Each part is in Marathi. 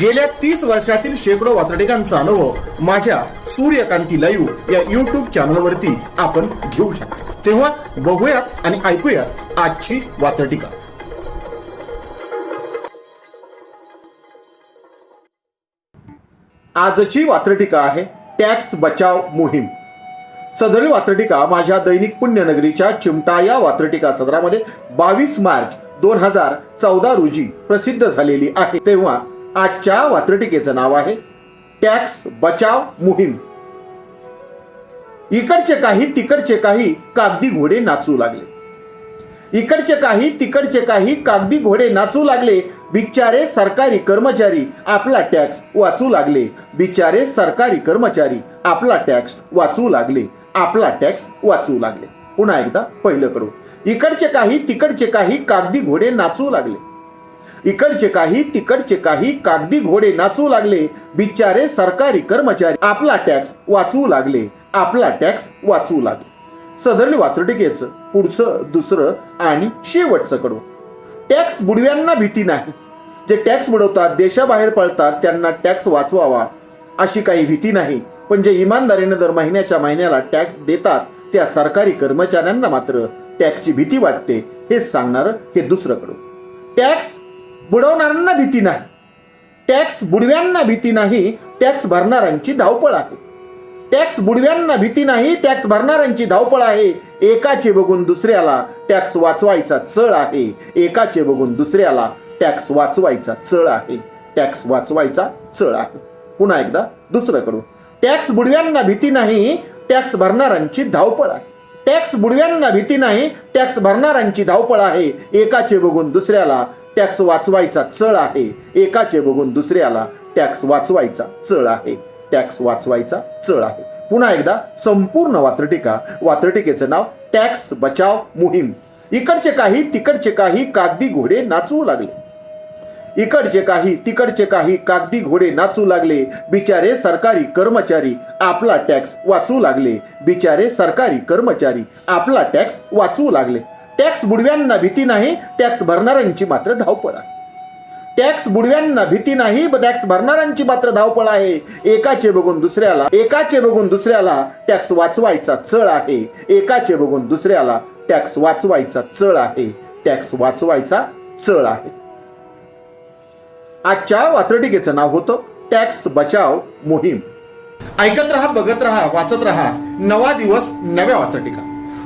गेल्या तीस वर्षातील शेकडो वातडिकांचा अनुभव माझ्या सूर्यकांती लाईव्ह या युट्यूब चॅनलवरती आपण घेऊ शकतो. तेव्हा बघूयात आणि ऐकूयात आजची वात्रटिका. आजची वात्रटिका आहे टॅक्स बचाव मोहीम. सदरील वात्रटिका माझ्या दैनिक पुण्यनगरीच्या चिमटा या वात्रटिका सदरामध्ये बावीस मार्च दोन हजार चौदा रोजी प्रसिद्ध झालेली आहे. तेव्हा आजच्या वात्रटिकेचं नाव आहे टॅक्स बचाव मोहीम. इकडचे काही तिकडचे काही कागदी घोडे नाचू लागले. इकडचे काही तिकडचे काही कागदी घोडे नाचू लागले. बिचारे सरकारी कर्मचारी आपला टॅक्स वाचू लागले. बिचारे सरकारी कर्मचारी आपला टॅक्स वाचू लागले. आपला टॅक्स वाचू लागले. पुन्हा एकदा पहिलं कडून इकडचे काही तिकडचे काही कागदी घोडे नाचू लागले. इकडचे काही तिकडचे काही कागदी घोडे नाचू लागले. बिचारे सरकारी कर्मचारी. आपला टॅक्स वाचवू लागले. आपला टॅक्स वाचवू लागले. सदरली वात्रटिकेचं पुढचं दुसरं आणि शेवटचं कडू टॅक्स बुडव्यांना भीती नाही. जे टॅक्स बुडवतात देशाबाहेर पळतात त्यांना टॅक्स वाचवावा अशी काही भीती नाही. पण जे इमानदारीने दर महिन्याच्या महिन्याला टॅक्स देतात त्या सरकारी कर्मचाऱ्यांना मात्र टॅक्सची भीती वाटते हे सांगणारं हे दुसरं कडू टॅक्स बुडवणाऱ्यांना भीती नाही. टॅक्स बुडव्यांना भीती नाही टॅक्स भरणाऱ्यांची धावपळ आहे. टॅक्स बुडव्यांना भीती नाही टॅक्स भरणाऱ्यांची धावपळ आहे. एकाचे बघून दुसऱ्याला टॅक्स वाचवायचा चळ आहे. एकाचे बघून दुसऱ्याला टॅक्स वाचवायचा चळ आहे. टॅक्स वाचवायचा चळ आहे. पुन्हा एकदा दुसऱ्याकडून टॅक्स बुडव्यांना भीती नाही टॅक्स भरणाऱ्यांची धावपळ आहे. टॅक्स बुडव्यांना भीती नाही टॅक्स भरणाऱ्यांची धावपळ आहे. एकाचे बघून दुसऱ्याला टॅक्स वाचवायचा चळ आहे. एकाचे बघून दुसऱ्याला टॅक्स वाचवायचा चळ आहे. टॅक्स वाचवायचा चळ आहे. पुन्हा एकदा संपूर्ण वात्रटिका वात्रटिकेचं नाव टॅक्स बचाव मोहीम. इकडचे काही तिकडचे काही कागदी घोडे नाचू लागले. इकडचे काही तिकडचे काही कागदी घोडे नाचू लागले. बिचारे सरकारी कर्मचारी आपला टॅक्स वाचू लागले. बिचारे सरकारी कर्मचारी आपला टॅक्स वाचू लागले. टॅक्स बुडव्यांना भीती नाही टॅक्स भरणाऱ्यांची मात्र धावपळ आहे. टॅक्स बुडव्यांना भीती नाही टॅक्स भरणाऱ्यांची मात्र धावपळ आहे. एकाचे बघून दुसऱ्याला एकाचे बघून दुसऱ्याला टॅक्स वाचवायचा चळ आहे. एकाचे बघून दुसऱ्याला टॅक्स वाचवायचा चळ आहे. टॅक्स वाचवायचा चळ आहे. आजच्या वात्रटिकेचं नाव होतं टॅक्स बचाव मोहीम. ऐकत रहा बघत रहा वाचत रहा. नवा दिवस नव्या वात्रटिका.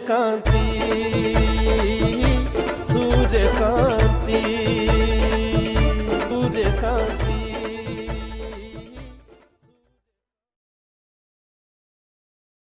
canto